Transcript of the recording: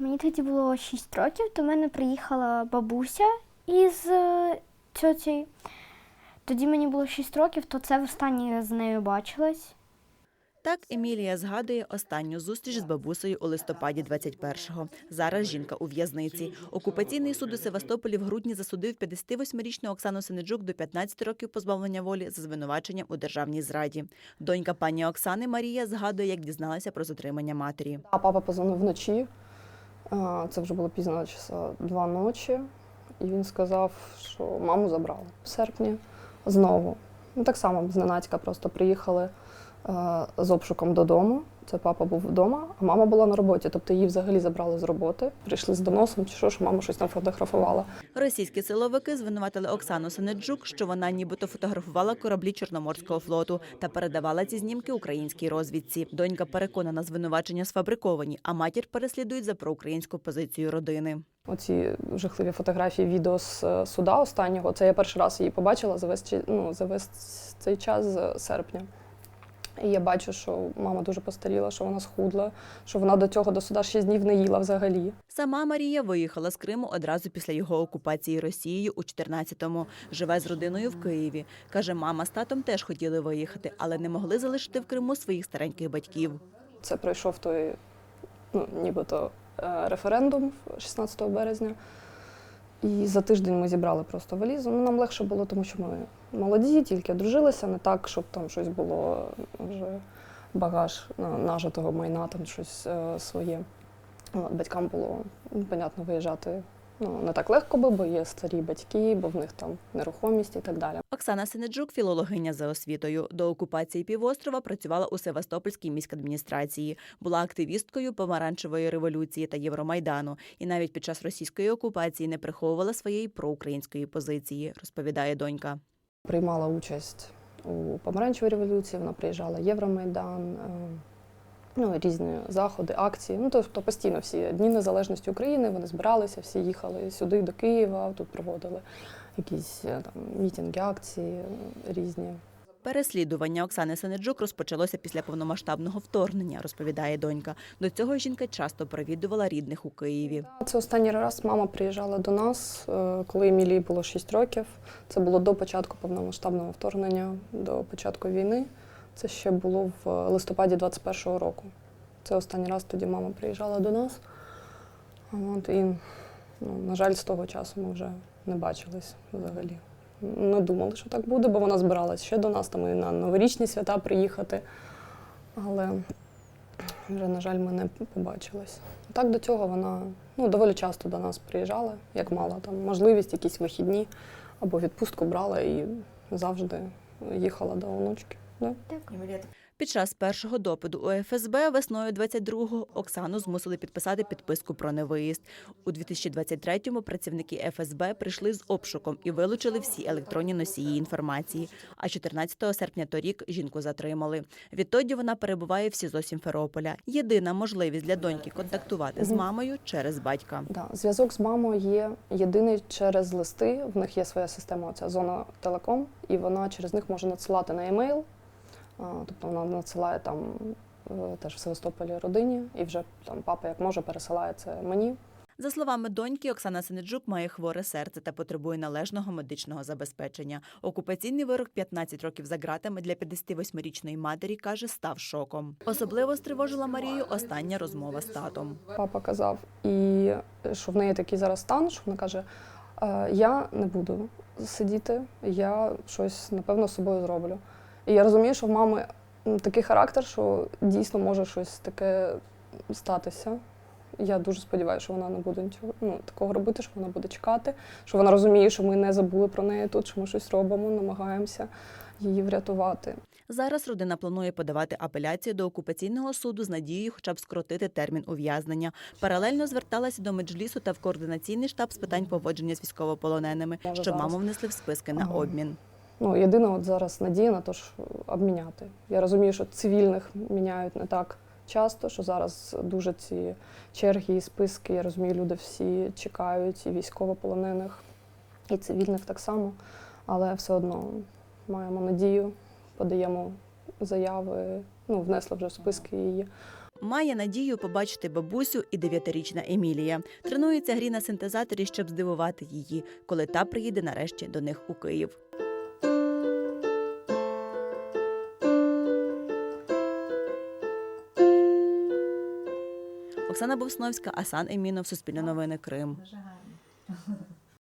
Мені тоді було 6 років, до мене приїхала бабуся із е, тьоті. Тоді мені було 6 років, то це востаннє з нею бачилась. Так Емілія згадує останню зустріч з бабусею у листопаді 21-го. Зараз жінка у в'язниці. Окупаційний суд у Севастополі в грудні засудив 58-річну Оксану Синеджук до 15 років позбавлення волі за звинуваченням у державній зраді. Донька пані Оксани Марія згадує, як дізналася про затримання матері. А папа позвонив вночі. Це вже було пізно часа два ночі. І він сказав, що маму забрали в серпні знову. Ну, так само зненацька просто приїхали е, з обшуком додому. Це папа був вдома, а мама була на роботі. Тобто її взагалі забрали з роботи. Прийшли з доносом, чи що, що мама щось там фотографувала. Російські силовики звинуватили Оксану Синеджук, що вона нібито фотографувала кораблі Чорноморського флоту та передавала ці знімки українській розвідці. Донька переконана, звинувачення сфабриковані, а матір переслідують за проукраїнську позицію родини. Оці жахливі фотографії, відео з е, суда останнього. Це я перший раз її побачила за весь, ну, за весь цей час з серпня. І я бачу, що мама дуже постаріла, що вона схудла, що вона до цього до суда 6 днів не їла взагалі. Сама Марія виїхала з Криму одразу після його окупації Росією у 14-му. Живе з родиною в Києві. Каже, мама з татом теж хотіли виїхати, але не могли залишити в Криму своїх стареньких батьків. Це пройшов той, ну, нібито референдум 16 березня. І за тиждень ми зібрали просто валізу. Ну, нам легше було, тому що ми молоді, тільки одружилися, не так, щоб там щось було вже багаж на- нажитого майна, там щось е, своє. Батькам було, ну, понятно, виїжджати ну, не так легко би, бо є старі батьки, бо в них там нерухомість і так далі. Оксана Синеджук – філологиня за освітою. До окупації півострова працювала у Севастопольській міськадміністрації. Була активісткою помаранчевої революції та Євромайдану. І навіть під час російської окупації не приховувала своєї проукраїнської позиції, розповідає донька. приймала участь у помаранчевій революції, вона приїжджала Євромайдан, е, ну, різні заходи, акції. Ну, тобто постійно всі Дні Незалежності України вони збиралися, всі їхали сюди, до Києва, тут проводили якісь е, там мітинги, акції різні. Переслідування Оксани Синеджук розпочалося після повномасштабного вторгнення, розповідає донька. До цього жінка часто провідувала рідних у Києві. Це останній раз мама приїжджала до нас, е, коли Емілії було 6 років. Це було до початку повномасштабного вторгнення, до початку війни. Це ще було в листопаді 21-го року. Це останній раз тоді мама приїжджала до нас. От, і, ну, на жаль, з того часу ми вже не бачились взагалі. Не думали, що так буде, бо вона збиралась ще до нас, там і на новорічні свята приїхати. Але вже, на жаль, ми не побачились. Так до цього вона ну, доволі часто до нас приїжджала, як мала там можливість, якісь вихідні або відпустку брала і завжди їхала до онучки. Да? Під час першого допиту у ФСБ весною 22-го Оксану змусили підписати підписку про невиїзд. У 2023-му працівники ФСБ прийшли з обшуком і вилучили всі електронні носії інформації. А 14 серпня торік жінку затримали. Відтоді вона перебуває в СІЗО Сімферополя. Єдина можливість для доньки контактувати з мамою через батька. Да. Зв'язок з мамою є єдиний через листи. В них є своя система, оця зона телеком, і вона через них може надсилати на емейл. Тобто вона надсилає там е, теж в Севастополі родині, і вже там папа як може пересилає це мені. За словами доньки, Оксана Синеджук має хворе серце та потребує належного медичного забезпечення. Окупаційний вирок 15 років за ґратами для 58-річної матері каже, став шоком. Особливо стривожила Марію остання розмова з татом. Папа казав, і що в неї такий зараз стан, що вона каже: «Е, я не буду сидіти, я щось напевно з собою зроблю. І я розумію, що в мами такий характер, що дійсно може щось таке статися. Я дуже сподіваюся, що вона не буде нічого ну, такого робити, що вона буде чекати, що вона розуміє, що ми не забули про неї тут, що ми щось робимо, намагаємося її врятувати. Зараз родина планує подавати апеляцію до окупаційного суду з надією хоча б скоротити термін ув'язнення. Паралельно зверталася до меджлісу та в координаційний штаб з питань поводження з військовополоненими, Може, щоб зараз. маму внесли в списки на обмін. Ну, єдина от зараз надія на те, що обміняти. Я розумію, що цивільних міняють не так часто, що зараз дуже ці черги і списки, я розумію, люди всі чекають, і військовополонених, і цивільних так само. Але все одно маємо надію, подаємо заяви, ну, внесли вже в списки її. Має надію побачити бабусю і дев'ятирічна Емілія. Тренується грі на синтезаторі, щоб здивувати її, коли та приїде нарешті до них у Київ. Оксана Бовсновська, Асан Емінов, Суспільне новини Крим.